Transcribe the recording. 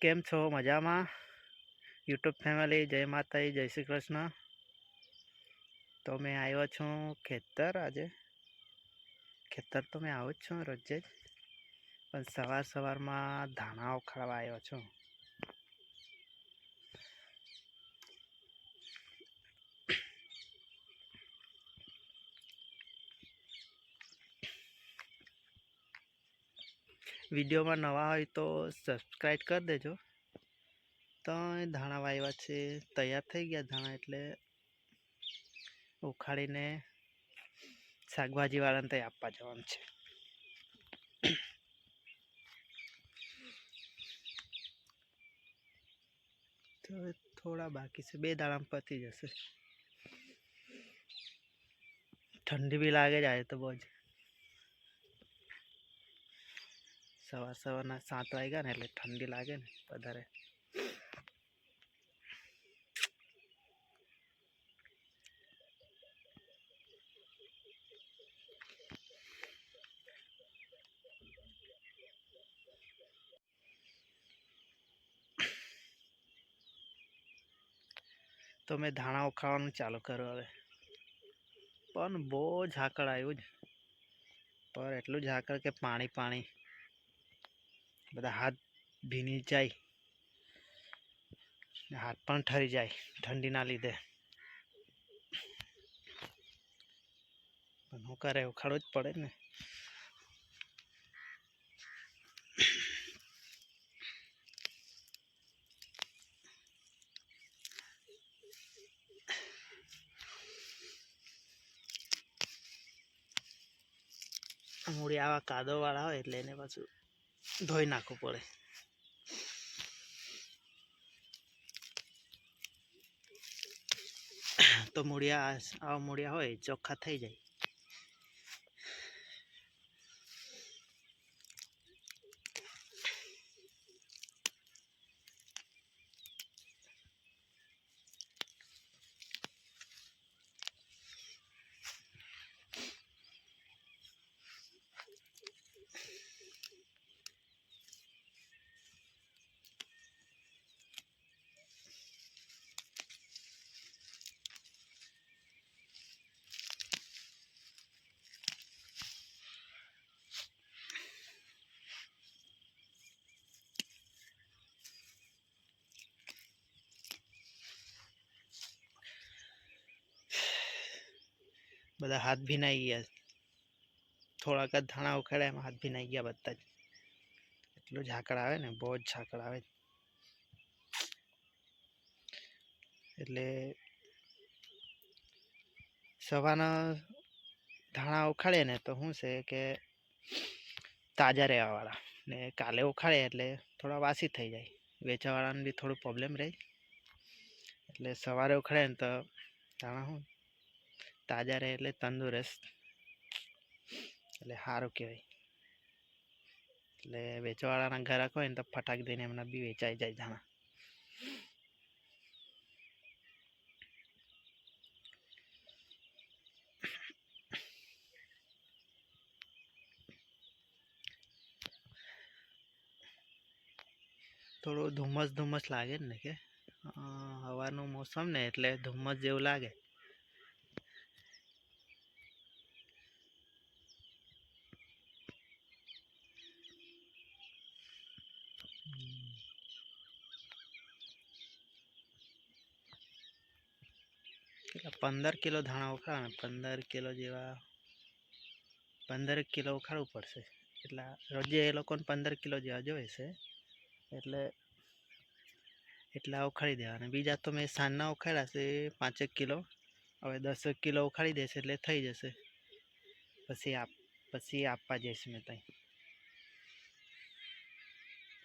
કેમ છો? મજામાં? યુટ્યુબ ફેમિલી, જય માતાજી, જય શ્રી કૃષ્ણ. તો મેં આવ્યો છું ખેતર આજે. ખેતર તો મેં આવું જ છું રોજે જ. પણ સવાર સવારમાં ધાણા ઉખાડવા આવ્યો છું. વિડીયોમાં નવા હોય તો સબસ્ક્રાઈબ કરી દેજો. તો એ ધાણા વાવ્યા છે, તૈયાર થઈ ગયા ધાણા એટલે ઉખાડીને શાકભાજીવાળાને ત્યાં આપવા જવાનું છે. તો હવે થોડા બાકી છે, બે દાડામાં પતી જશે. ઠંડી બી લાગે જાય તો બહુ જ. સવાર સવારના સાત વાગ્યા ને એટલે ઠંડી લાગે ને વધારે. તો મેં ધાણા ઉખાડવાનું ચાલુ કર્યું હવે. પણ બહુ ઝાકળ આવ્યું જ. પર એટલું ઝાકળ કે પાણી પાણી. બધા હાથ ભીની જાય. હાથ પણ ઠરી જાય ઠંડીના લીધે. પણ હું કરે ઉખાડવું જ પડે ને. મૂડી આવા કાદવવાળા હોય એટલે એને પાછું ધોઈ નાખવું પડે. તો મૂળિયા આવા મૂળિયા હોય ચોખ્ખા થઈ જાય. બધા હાથ ભીનાઈ ગયા. થોડાક જ ધાણા ઉખાડ્યા, એમાં હાથ ભીનાઈ ગયા બધા જ. એટલું ઝાકળ આવે ને, બહુ જ ઝાકળ આવે. એટલે સવારના ધાણા ઉખાડે ને, તો શું છે કે તાજા રહેવાવાળા ને કાલે ઉખાડે એટલે થોડા વાસી થઈ જાય. વેચાવાળાને બી થોડું પ્રોબ્લેમ રહે. એટલે સવારે ઉખાડે ને તો ધાણા શું તાજા રહે એટલે તંદુરસ્ત. એટલે સારું કહેવાય. એટલે વેચવાવાળાના ગ્રાહક હોય ને તો ફટાક દઈને એમને બી વેચાઈ જાય જાણા. થોડું ધુમ્મસ ધુમ્મસ લાગે ને કે હવાનું મોસમ ને એટલે ધુમ્મસ જેવું લાગે. કેટલા પંદર કિલો ધાણા ઉખાડા ને પંદર કિલો જેવા પંદર કિલો ઉખાડવું પડશે. એટલા રોજે એ લોકોને પંદર કિલો જેવા જોઈએ છે. એટલે, એટલા ઉખાડી દેવાના. બીજા તો મેં સાંજના ઉખાડ્યા છે પાંચેક કિલો. હવે દસેક કિલો ઉખાડી દેશે એટલે થઈ જશે. પછી આપ, પછી આપવા જઈશ મેં ત્યાં